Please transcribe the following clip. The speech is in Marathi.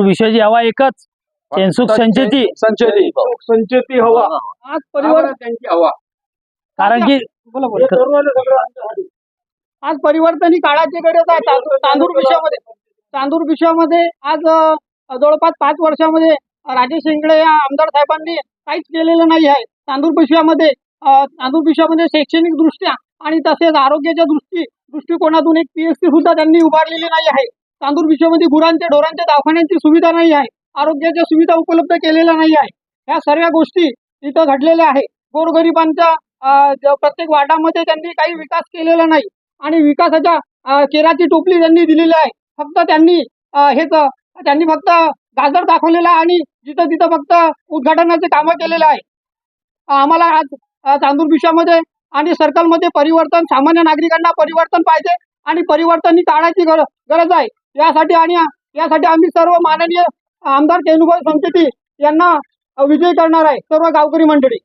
विषयाची हवा एकच. चेनसुख संचेती. संचेती. संचेती हवा. आज परिवर्तन त्यांची हवा. कारण की आज परिवर्तन ही काळाची गरज आहे. तांदूळ विषयामध्ये तांदूळ विषयामध्ये आज जवळपास पाच वर्षामध्ये राजेश इंगळे या आमदार साहेबांनी काहीच केलेलं नाही आहे. तांदूळ विषयामध्ये अ, तांदूळ विषयामध्ये शैक्षणिक दृष्ट्या आणि तसेच आरोग्याच्या दृष्टी दृष्टिकोनातून एक पीएचसी सुद्धा त्यांनी उभारलेली नाही आहे. तांदूळ विषयामध्ये गुरांच्या ढोरांच्या दवाखान्यांची सुविधा नाही आहे. आरोग्याच्या सुविधा उपलब्ध केलेल्या नाही आहे. ह्या सर्व गोष्टी इथं घडलेल्या आहे गोरगरिबांच्या प्रत्येक वार्डामध्ये त्यांनी काही विकास केलेला नाही. आणि विकासाच्या केराची टोपली त्यांनी दिलेली आहे. फक्त त्यांनी हेच त्यांनी फक्त गाजर दाखवलेला आहे आणि जिथं तिथं फक्त उद्घाटनाचे कामं केलेलं आहे. आम्हाला आज चांदूर तांदूळ विषयामध्ये आणि सर्कलमध्ये परिवर्तन सामान्य नागरिकांना परिवर्तन पाहिजे आणि परिवर्तन ही टाळायची गर- गरज आहे. यासाठी आणि यासाठी आम्ही सर्व माननीय आमदार केनुभाई संकेती यांना विजयी करणार आहे सर्व गावकरी मंडळी.